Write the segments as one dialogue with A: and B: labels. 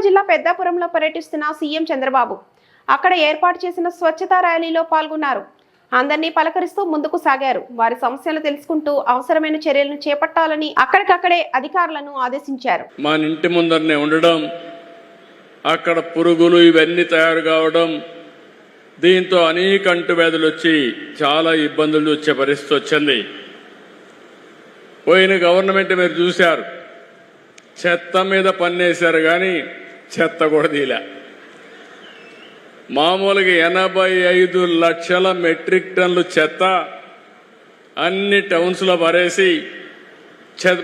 A: కాకినాడ జిల్లా పెద్దాపురంలో పర్యటిస్తున్న సీఎం చంద్రబాబు. అక్కడ ఏర్పాటు చేసిన స్వచ్ఛతా ర్యాలీలో పాల్గొన్నారు. అందరినీ పలకరిస్తూ ముందుకు సాగారు. వారి సమస్యలు తెలుసుకుంటూ అవసరమైన చర్యలను చేపట్టాలని అక్కడికక్కడే అధికారులను ఆదేశించారు.
B: మా ఇంటి ముందరనే ఉండడం అక్కడ పురుగులు ఇవన్నీ తయారు కావడం దీంతో అనేక అంటువ్యాధులు వచ్చి చాలా ఇబ్బందులు వచ్చే పరిస్థితి వచ్చింది. పోయిన గవర్నమెంట్ మీరు చూశారు. చెత్త మీద పన్నేశారు కానీ చెత్త కూడా తీలే మామూలుగా ఎనభై ఐదు లక్షల మెట్రిక్ టన్నులు చెత్త అన్ని టౌన్స్లో పరేసి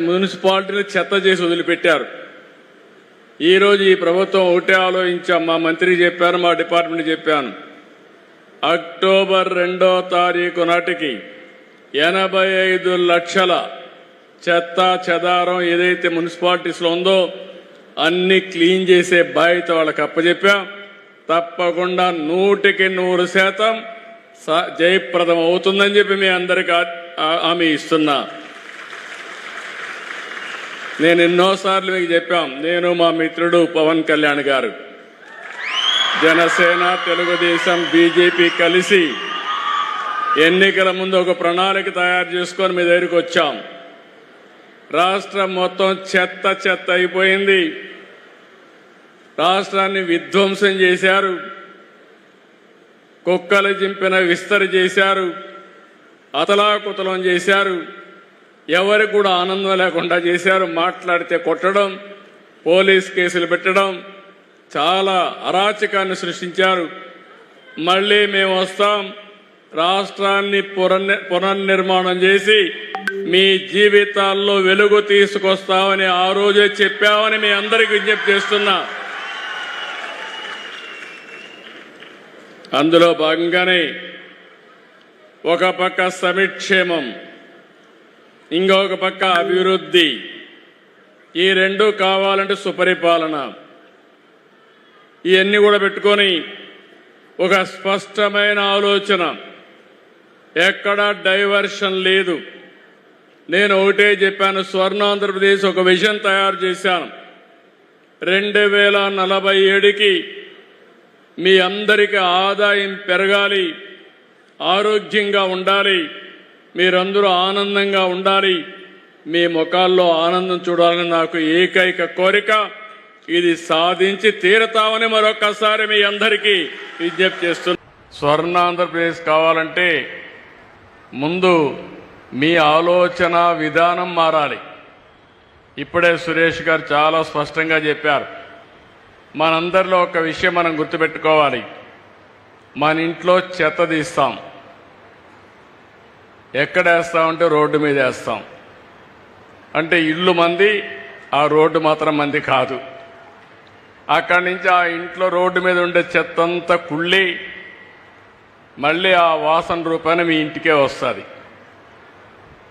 B: మున్సిపాలిటీలు చెత్త చేసి వదిలిపెట్టారు. ఈరోజు ఈ ప్రభుత్వం ఒకటే ఆలోచించాం. మా మంత్రి చెప్పారు మా డిపార్ట్మెంట్ చెప్పాను. అక్టోబర్ రెండో తారీఖు నాటికి ఎనభై ఐదు లక్షల చెత్త చెదారం ఏదైతే మున్సిపాలిటీస్లో ఉందో అన్ని క్లీన్ చేసే బాధ్యత వాళ్ళకి అప్పచెప్పాం తప్పకుండా నూటికి నూరు శాతం స- జయప్రదం అవుతుందని చెప్పి మీ అందరికి హామీ ఇస్తున్నా. నేను ఎన్నోసార్లు మీకు చెప్పాం. నేను మా మిత్రుడు పవన్ కళ్యాణ్ గారు. జనసేన తెలుగుదేశం బీజేపీ కలిసి ఎన్నికల ముందు ఒక ప్రణాళిక తయారు చేసుకొని మీ దగ్గరికి వచ్చాం. రాష్ట్రం మొత్తం చెత్త చెత్త అయిపోయింది. రాష్ట్రాన్ని విధ్వంసం చేశారు. కుక్కలు చింపిన విస్తరి చేశారు. అతలాకుతలం చేశారు. ఎవరికి కూడా ఆనందం లేకుండా చేశారు. మాట్లాడితే కొట్టడం పోలీస్ కేసులు పెట్టడం చాలా అరాచకాన్ని సృష్టించారు. మళ్ళీ మేము వస్తాం. రాష్ట్రాన్ని పునర్ని పునర్నిర్మాణం చేసి మీ జీవితాల్లో వెలుగు తీసుకొస్తామని ఆ రోజే చెప్పామని మీ అందరికి విజ్ఞప్తి చేస్తున్నా. అందులో భాగంగానే ఒక పక్క సమిక్షేమం ఇంకొక పక్క అభివృద్ధి. ఈ రెండు కావాలంటే సుపరిపాలన. ఇవన్నీ కూడా పెట్టుకొని ఒక స్పష్టమైన ఆలోచన. ఎక్కడా డైవర్షన్ లేదు. నేను ఒకటే చెప్పాను స్వర్ణ ఆంధ్రప్రదేశ్ ఒక విజన్ తయారు చేశాను. రెండు వేల నలభై ఏడుకి మీ అందరికీ ఆదాయం పెరగాలి ఆరోగ్యంగా ఉండాలి మీరందరూ ఆనందంగా ఉండాలి మీ ముఖాల్లో ఆనందం చూడాలని నాకు ఏకైక కోరిక ఇది సాధించి తీరతామని మరొకసారి మీ అందరికీ విజ్ఞప్తి చేస్తున్నా. స్వర్ణ ఆంధ్రప్రదేశ్ కావాలంటే ముందు మీ ఆలోచన విధానం మారాలి. ఇప్పుడే సురేష్ గారు చాలా స్పష్టంగా చెప్పారు. మనందరిలో ఒక విషయం మనం గుర్తుపెట్టుకోవాలి. మన ఇంట్లో చెత్త తీస్తాం. ఎక్కడ వేస్తామంటే రోడ్డు మీద వేస్తాం. అంటే ఇల్లు మంది ఆ రోడ్డు మాత్రం మంది కాదు. అక్కడి నుంచి ఆ ఇంట్లో రోడ్డు మీద ఉండే చెత్త అంతా కుళ్ళి మళ్ళీ ఆ వాసన రూపాన మీ ఇంటికే వస్తుంది.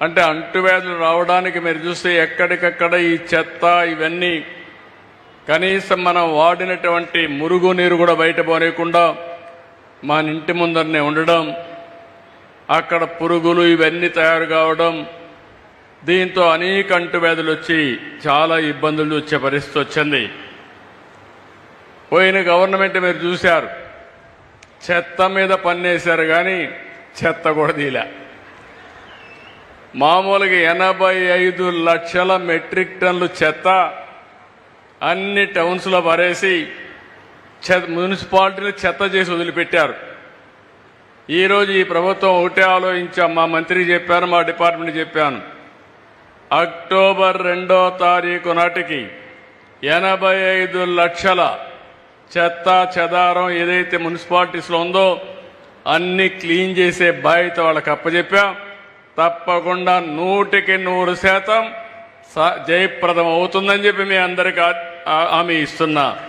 B: అంటే అంటువ్యాధులు రావడానికి మీరు చూస్తే ఎక్కడికక్కడ ఈ చెత్త ఇవన్నీ కనీసం మనం వాడినటువంటి మురుగు నీరు కూడా బయట పోనీయకుండా మన ఇంటి ముందరనే ఉండడం అక్కడ పురుగులు ఇవన్నీ తయారు కావడం దీంతో అనేక అంటువ్యాధులు వచ్చి చాలా ఇబ్బందులు వచ్చే పరిస్థితి వచ్చింది. పోయిన గవర్నమెంట్ మీరు చూశారు చెత్త మీద పన్నేశారు కానీ చెత్త కూడా తీలే మామూలుగా ఎనభై ఐదు లక్షల మెట్రిక్ టన్లు చెత్త అన్ని టౌన్స్లో పరేసి మున్సిపాలిటీలు చెత్త చేసి వదిలిపెట్టారు. ఈరోజు ఈ ప్రభుత్వం ఒకటే ఆలోచించాం. మా మంత్రి చెప్పాను మా డిపార్ట్మెంట్ చెప్పాను. అక్టోబర్ రెండో తారీఖు నాటికి ఎనభై ఐదు లక్షల చెత్త చెదారం ఏదైతే మున్సిపాలిటీస్లో ఉందో అన్ని క్లీన్ చేసే బాధ్యత వాళ్ళకి అప్పచెప్పాం తప్పకుండా నూటికి నూరు శాతం స- జయప్రదం అవుతుందని చెప్పి మీ అందరికీ ఆమె హామీ ఇస్తున్నా.